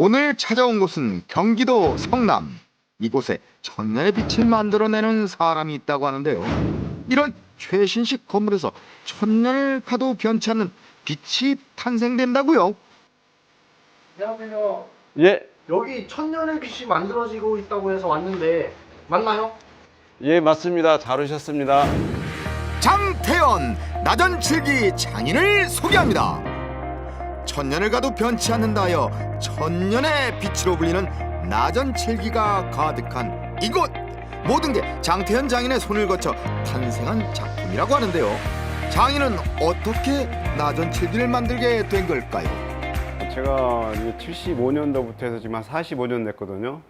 오늘 찾아온 곳은 경기도 성남. 이곳에 천년의 빛을 만들어내는 사람이 있다고 하는데요. 이런 최신식 건물에서 천년을 가도 변치 않는 빛이 탄생된다고요. 안녕하세요. 예, 여기 천년의 빛이 만들어지고 있다고 해서 왔는데 맞나요? 예, 맞습니다. 잘 오셨습니다. 장태현 나전칠기 장인을 소개합니다. 천년을 가도 변치 않는다 하여 천년의 빛으로 불리는 나전칠기가 가득한 이곳 모든 게 장태현 장인의 손을 거쳐 탄생한 작품이라고 하는데요. 장인은 어떻게 나전칠기를 만들게 된 걸까요? 제가 75년도부터 해서 지금 한 45년 됐거든요.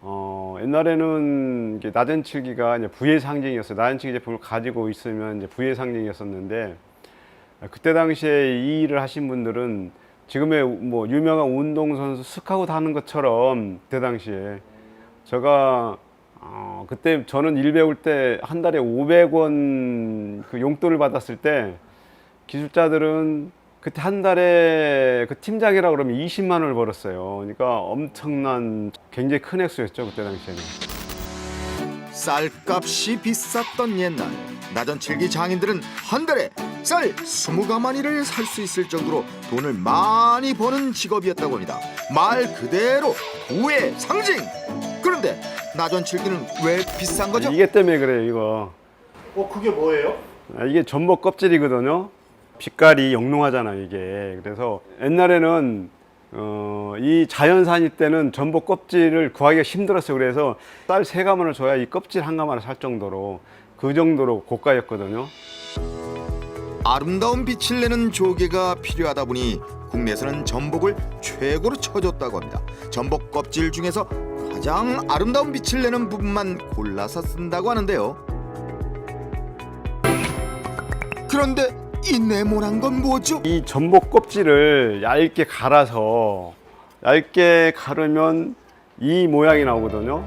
어, 옛날에는 낮은 칠기가 부의 상징이었어요. 낮은 칠기 제품을 가지고 있으면 부의 상징이었었는데 그때 당시에 이 일을 하신 분들은 지금의 뭐 유명한 운동선수 스카우트 하는 것처럼 그때 당시에 제가 어, 그때 저는 일 배울 때 한 달에 500원 그 용돈을 받았을 때 기술자들은 그때 한 달에 그 팀장이라 그러면 20만 원을 벌었어요. 그러니까 엄청난 굉장히 큰 액수였죠 그때 당시에는. 쌀값이 비쌌던 옛날 나전칠기 장인들은 한 달에 쌀 20가마니를 살 수 있을 정도로 돈을 많이 버는 직업이었다고 합니다. 말 그대로 부의 상징. 그런데 나전칠기는 왜 비싼 거죠? 이게 때문에 그래요 이거. 어 그게 뭐예요? 아, 이게 전복 껍질이거든요. 빛깔이 영롱하잖아요 이게. 그래서 옛날에는 어, 이 자연산일 때는 전복 껍질을 구하기가 힘들었어요. 그래서 쌀 세 가마를 줘야 이 껍질 한 가마를 살 정도로 그 정도로 고가였거든요. 아름다운 빛을 내는 조개가 필요하다 보니 국내에서는 전복을 최고로 쳐줬다고 합니다. 전복 껍질 중에서 가장 아름다운 빛을 내는 부분만 골라서 쓴다고 하는데요. 그런데 이 네모난 건 뭐죠? 이 전복 껍질을 얇게 갈아서 얇게 가르면 이 모양이 나오거든요.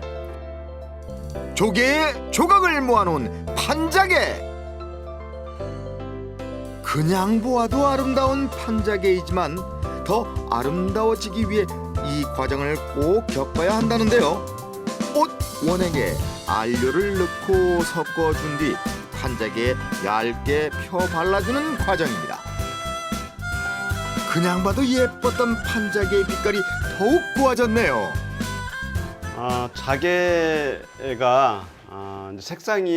조개의 조각을 모아놓은 판자개. 그냥 보아도 아름다운 판자개이지만 더 아름다워지기 위해 이 과정을 꼭 겪어야 한다는데요. 옷 원액에 안료를 넣고 섞어준 뒤 판자개에 얇게 펴 발라주는 과정입니다. 그냥 봐도 예뻤던 판자개의 빛깔이 더욱 고와졌네요. 아, 자개가 아, 이제 색상이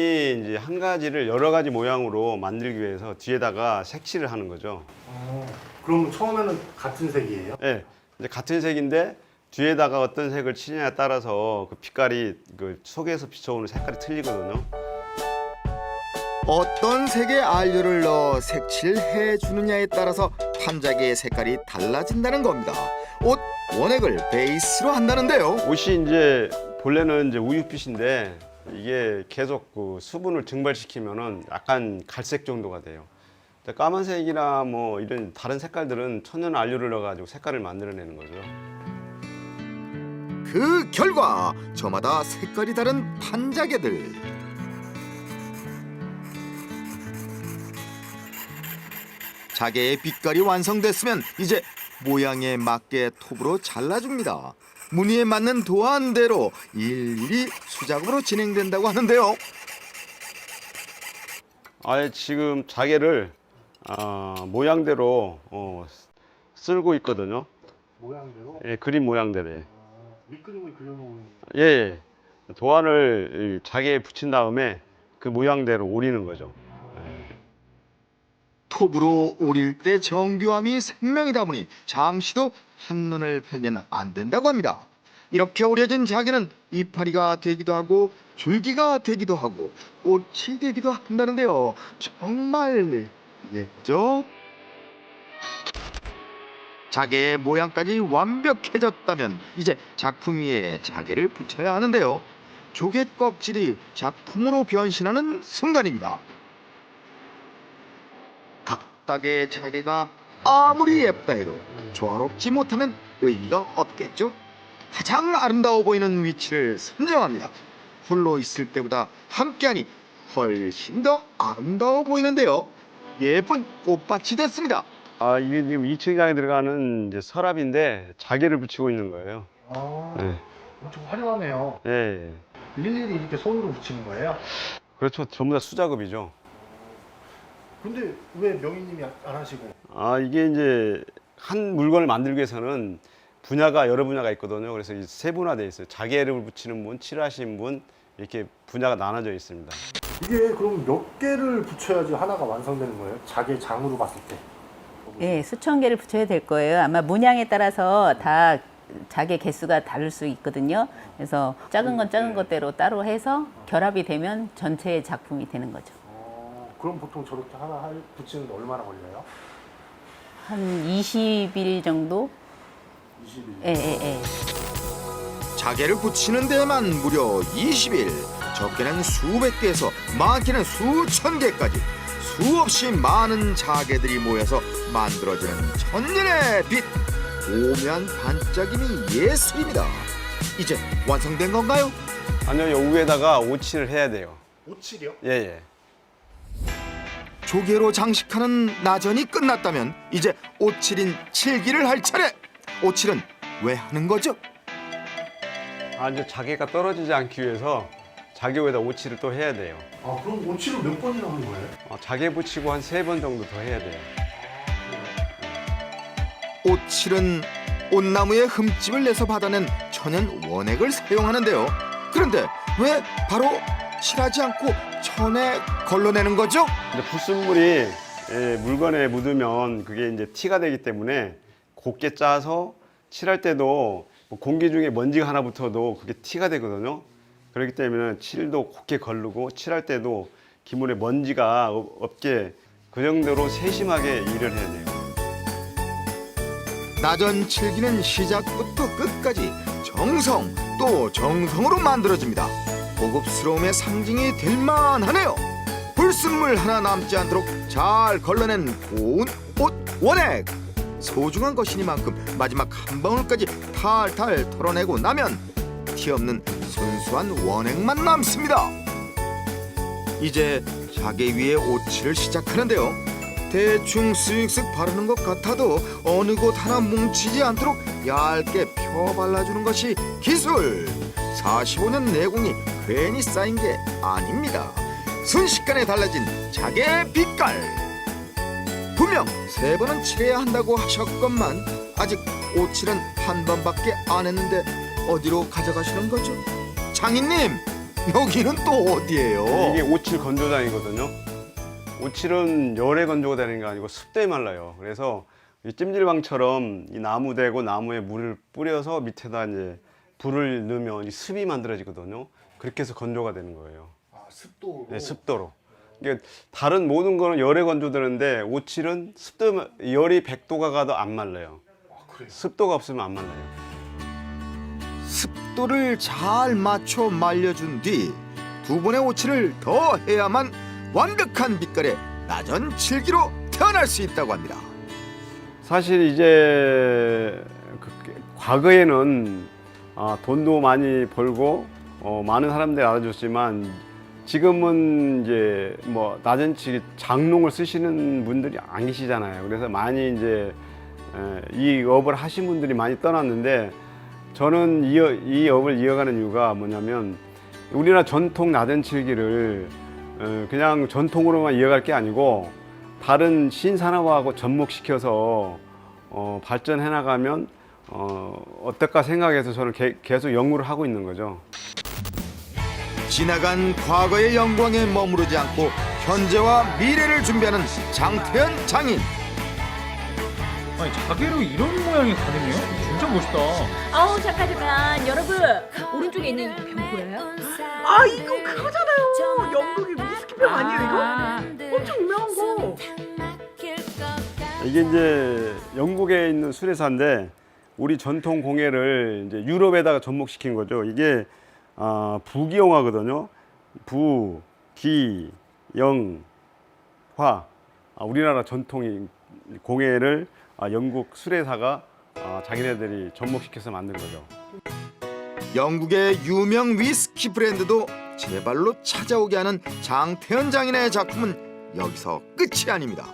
이제 한 가지를 여러 가지 모양으로 만들기 위해서 뒤에다가 색칠을 하는 거죠. 어 그럼 처음에는 같은 색이에요? 예, 이제 같은 색인데 뒤에다가 어떤 색을 치냐에 따라서 그 빛깔이 그 속에서 비춰오는 색깔이 틀리거든요. 어떤 색의 안료를 넣어 색칠해 주느냐에 따라서 판자개의 색깔이 달라진다는 겁니다. 옷 원액을 베이스로 한다는데요. 옷이 이제 본래는 이제 우유빛인데 이게 계속 그 수분을 증발시키면은 약간 갈색 정도가 돼요. 까만색이나 뭐 이런 다른 색깔들은 천연 안료를 넣어가지고 색깔을 만들어내는 거죠. 그 결과 저마다 색깔이 다른 판자개들. 자개의 빛깔이 완성됐으면 이제 모양에 맞게 톱으로 잘라줍니다. 무늬에 맞는 도안대로 일일이 수작업으로 진행된다고 하는데요. 아예 지금 자개를 아, 모양대로 어, 쓸고 있거든요. 모양대로 예, 그림 모양대로. 어, 밑그림을 그려놓은 예, 예. 도안을 이 자개에 붙인 다음에 그 모양대로 오리는 거죠. 톱으로 오릴 때 정교함이 생명이다 보니 잠시도 한눈을 펴면 안 된다고 합니다. 이렇게 오려진 자개는 이파리가 되기도 하고 줄기가 되기도 하고 꽃이 되기도 한다는데요. 정말 예죠? 자개의 모양까지 완벽해졌다면 이제 작품 위에 자개를 붙여야 하는데요. 조개 껍질이 작품으로 변신하는 순간입니다. 각각의 자개가 아무리 예쁘다 해도 조화롭지 못하면 의미가 없겠죠. 가장 아름다워 보이는 위치를 선정합니다. 홀로 있을 때보다 함께하니 훨씬 더 아름다워 보이는데요. 예쁜 꽃밭이 됐습니다. 아 이게 지금 2층장에 들어가는 이제 서랍인데 자개를 붙이고 있는 거예요. 아, 네. 엄청 화려하네요. 예, 예. 일일이 이렇게 손으로 붙이는 거예요? 그렇죠. 전부 다 수작업이죠. 근데 왜 명희님이 안 하시고? 아 이게 이제 한 물건을 만들기 위해서는 분야가 여러 분야가 있거든요. 그래서 이 세분화돼 있어요. 자개를 붙이는 분, 칠하신 분 이렇게 분야가 나눠져 있습니다. 이게 그럼 몇 개를 붙여야지 하나가 완성되는 거예요? 자기 장으로 봤을 때. 예, 수천 개를 붙여야 될 거예요. 아마 문양에 따라서 다 자개 개수가 다를 수 있거든요. 그래서 작은 건 작은 것대로 따로 해서 결합이 되면 전체의 작품이 되는 거죠. 어, 그럼 보통 저렇게 하나 할- 붙이는데 얼마나 걸려요? 한 20일 정도? 20일. 예, 예, 예. 자개를 붙이는 데만 무려 20일 적게는 수백 개에서 많게는 수천 개까지 수없이 많은 자개들이 모여서 만들어지는 천년의 빛 오묘한 반짝임이 예술입니다 이제 완성된 건가요? 아니요, 요 위에다가 오칠을 해야 돼요. 57이요? 예, 예. 조개로 장식하는 나전이 끝났다면 이제 오칠인 칠기를 할 차례 오칠은 왜 하는 거죠? 아 이제 자개가 떨어지지 않기 위해서 자개 위에다 오칠을 또 해야 돼요. 아, 그럼 57을 몇 번이나 하는 거예요? 어, 자개 붙이고 한 세 번 정도 더 해야 돼요. 오칠은 온나무의 흠집을 내서 받아낸 천연 원액을 사용하는데요. 그런데 왜 바로 칠하지 않고 천에 걸러내는 거죠? 근데 불순물이 예, 물건에 묻으면 그게 이제 티가 되기 때문에 곱게 짜서 칠할 때도 뭐 공기 중에 먼지가 하나 붙어도 그게 티가 되거든요. 그렇기 때문에 칠도 곱게 걸르고 칠할 때도 기물에 먼지가 없- 없게 그 정도로 세심하게 일을 해야 돼요. 나전 칠기는 시작부터 끝까지 정성 또 정성으로 만들어집니다. 고급스러움의 상징이 될 만하네요. 불순물 하나 남지 않도록 잘 걸러낸 고운 옷 원액. 소중한 것이니만큼 마지막 한 방울까지 탈탈 털어내고 나면 티 없는 순수한 원액만 남습니다. 이제 자개 위에 오칠을 시작하는데요. 대충 쓱쓱 바르는 것 같아도 어느 곳 하나 뭉치지 않도록 얇게 펴 발라주는 것이 기술. 45년 내공이 괜히 쌓인 게 아닙니다. 순식간에 달라진 자개 빛깔. 분명 세 번은 칠해야 한다고 하셨건만 아직 오칠은 한 번밖에 안 했는데 어디로 가져가시는 거죠? 장인님 여기는 또 어디예요? 이게 오칠 건조장이거든요. 오칠은 열에 건조가 되는 게 아니고 습대에 말라요. 그래서 이 찜질방처럼 이 나무 대고 나무에 물을 뿌려서 밑에다 이제 불을 넣으면 이 습이 만들어지거든요. 그렇게 해서 건조가 되는 거예요. 아, 습도로. 네, 습도로. 이게 다른 모든 거는 열에 건조되는데 오칠은 습도 열이 100도가 가도 안 말라요. 아, 그래요? 습도가 없으면 안 말라요. 습도를 잘 맞춰 말려준 뒤 두 번의 오칠을 더 해야만 완벽한 빛깔의 나전 칠기로 태어날 수 있다고 합니다. 사실 이제 그- 과거에는 아, 돈도 많이 벌고 어, 많은 사람들이 알아줬지만 지금은 이제 뭐 낮은 치 장롱을 쓰시는 분들이 안 계시잖아요. 그래서 많이 이제 에, 이 업을 하신 분들이 많이 떠났는데 저는 이, 업- 이 업을 이어가는 이유가 뭐냐면 우리나라 전통 나전칠기를 어, 그냥 전통으로만 이어갈 게 아니고 다른 신산업하고 접목시켜서 어, 발전해 나가면 어, 어떨까 생각해서 저는 개- 계속 연구를 하고 있는 거죠. 지나간 과거의 영광에 머무르지 않고 현재와 미래를 준비하는 장태현 장인. 아니 자개로 이런 모양이 가능해요? 진짜 멋있다. 아우 잠깐 잠깐 여러분 오른쪽에 있는 병 보여요? 아 이거 그거잖아요. 영국의 위스키병 아니에요 이거? 엄청 유명한 거. 이게 이제 영국에 있는 수레사인데 우리 전통 공예를 이제 유럽에다가 접목시킨 거죠. 이게 아, 부기영화거든요. 부, 기, 영, 화. 아, 우리나라 전통 공예를 아, 영국 수레사가 아, 자기네들이 접목시켜서 만든 거죠. 영국의 유명 위스키 브랜드도 제 발로 찾아오게 하는 장태현 장인의 작품은 여기서 끝이 아닙니다.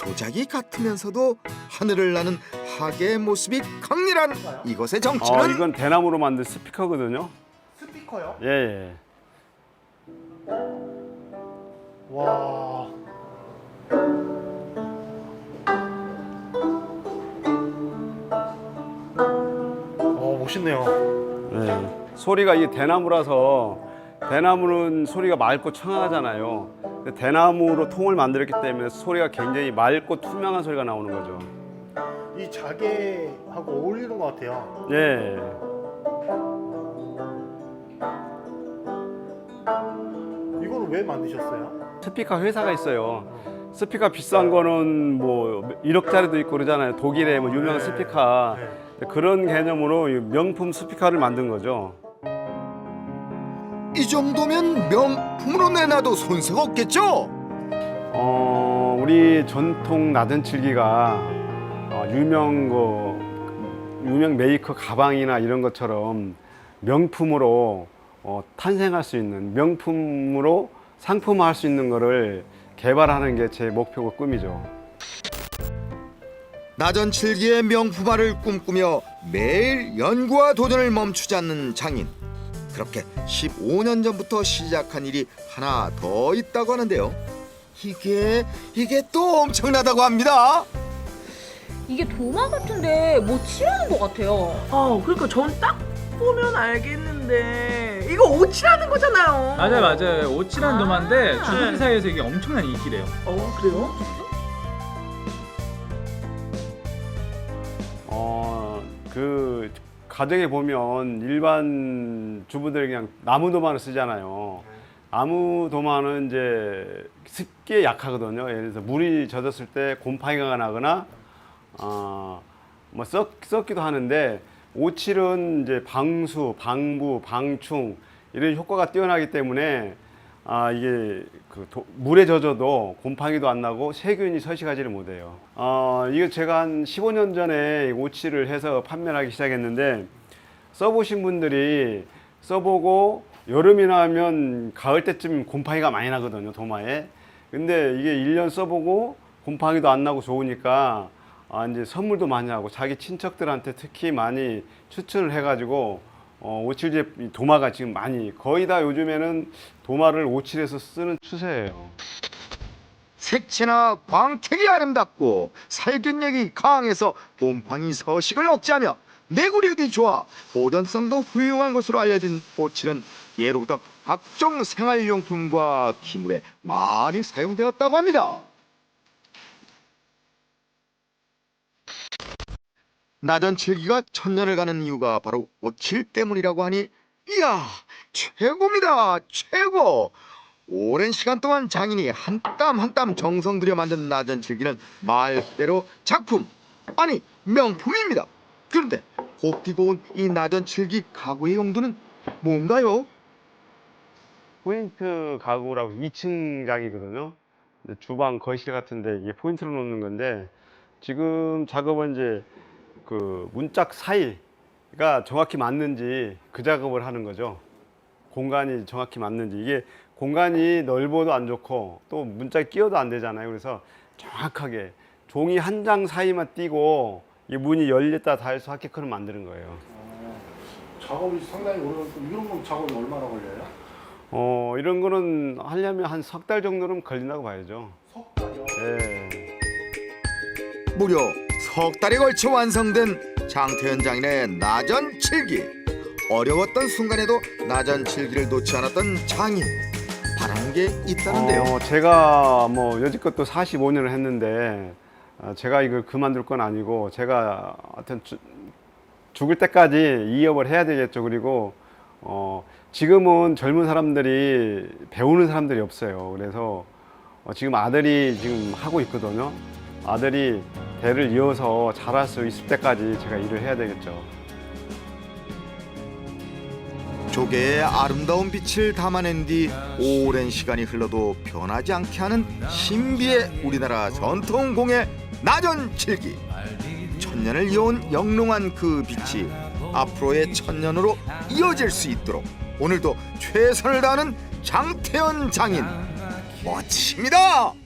도자기 같으면서도 하늘을 나는 하계의 모습이 강렬한 이것의 정체는 어, 이건 대나무로 만든 스피커거든요. 스피커요? 예, 예. 와. 어 멋있네요. 네. 소리가 이게 대나무라서 대나무는 소리가 맑고 청아하잖아요. 대나무로 통을 만들었기 때문에 소리가 굉장히 맑고 투명한 소리가 나오는 거죠. 이 자개하고 어울리는 것 같아요. 예. 이거는 왜 만드셨어요? 스피커 회사가 있어요. 스피커 비싼 거는 뭐 1억짜리도 있고 그러잖아요. 독일의 뭐 유명한 네. 스피커. 네. 그런 개념으로 이 명품 스피커를 만든 거죠. 이 정도면 명품으로 내놔도 손색 없겠죠? 어, 우리 전통 나전칠기가 어, 유명 그 유명 메이커 가방이나 이런 것처럼 명품으로 어, 탄생할 수 있는 명품으로 상품화할 수 있는 거를 개발하는 게 제 목표고 꿈이죠. 나전칠기의 명품화를 꿈꾸며 매일 연구와 도전을 멈추지 않는 장인. 그렇게 15년 전부터 시작한 일이 하나 더 있다고 하는데요. 이게 이게 또 엄청나다고 합니다. 이게 도마 같은데 뭐 칠하는 것 같아요. 아 그러니까 전 딱 보면 알겠는데 이거 오칠하는 거잖아요. 맞아요, 맞아요. 오칠한 도마인데 아. 주부들 사이에서 이게 엄청난 인기래요. 어 그래요? 어, 그 가정에 보면 일반 주부들이 그냥 나무 도마를 쓰잖아요. 나무 도마는 이제 습기에 약하거든요. 예를 들어서 물이 젖었을 때 곰팡이가 나거나 어, 뭐 썩, 썩기도 하는데 오칠은 이제 방수, 방부, 방충 이런 효과가 뛰어나기 때문에 아 이게 그 도- 물에 젖어도 곰팡이도 안 나고 세균이 서식하지를 못해요. 어 이게 제가 한 15년 전에 오칠을 해서 판매하기 시작했는데 써보신 분들이 써보고 여름이나 하면 가을 때쯤 곰팡이가 많이 나거든요 도마에. 근데 이게 1년 써보고 곰팡이도 안 나고 좋으니까 아 이제 선물도 많이 하고 자기 친척들한테 특히 많이 추천을 해가지고 어, 오칠 제 도마가 지금 많이 거의 다 요즘에는 도마를 오칠해서 쓰는 추세예요. 색채나 광택이 아름답고 살균력이 강해서 곰팡이 서식을 억제하며 내구력이 좋아 보존성도 훌륭한 것으로 알려진 보칠은 예로부터 각종 생활용품과 기물에 많이 사용되었다고 합니다. 나전 칠기가 천년을 가는 이유가 바로 오칠 때문이라고 하니 이야 최고입니다 최고 오랜 시간 동안 장인이 한 땀 한 땀 정성 들여 만든 나전 칠기는 말대로 작품 아니 명품입니다 그런데 곱디고 온이 나전 칠기 가구의 용도는 뭔가요? 포인트 가구라고 2층장이거든요. 주방, 거실 같은데 이게 포인트로 놓는 건데 지금 작업은 이제 그 문짝 사이가 정확히 맞는지 그 작업을 하는 거죠. 공간이 정확히 맞는지 이게 공간이 넓어도 안 좋고 또 문짝이 끼어도 안 되잖아요. 그래서 정확하게 종이 한 장 사이만 띄고 이 문이 열렸다 닫아서 하게끔 만드는 거예요. 작업이 상당히 오래 걸리고 이런 건 작업이 얼마나 걸려요? 어 이런 거는 하려면 한 석 달 정도는 걸린다고 봐야죠. 석 달이요. 예. 무려 석 달에 걸쳐 완성된 장태현 장인의 나전 칠기 어려웠던 순간에도 나전 칠기를 놓지 않았던 장인 바라는 게 있다는데요 어, 제가 뭐 여지껏 또 45년을 했는데 어, 제가 이걸 그만둘 건 아니고 제가 하여튼 주- 죽을 때까지 이 업을 해야 되겠죠. 그리고 어, 지금은 젊은 사람들이 배우는 사람들이 없어요. 그래서 어, 지금 아들이 지금 하고 있거든요. 아들이 대를 이어서 잘할 수 있을 때까지 제가 일을 해야 되겠죠. 조개의 아름다운 빛을 담아낸 뒤 오랜 시간이 흘러도 변하지 않게 하는 신비의 우리나라 전통 공예 나전 칠기 천년을 이어온 영롱한 그 빛이 앞으로의 천년으로 이어질 수 있도록 오늘도 최선을 다하는 장태현 장인 멋집니다.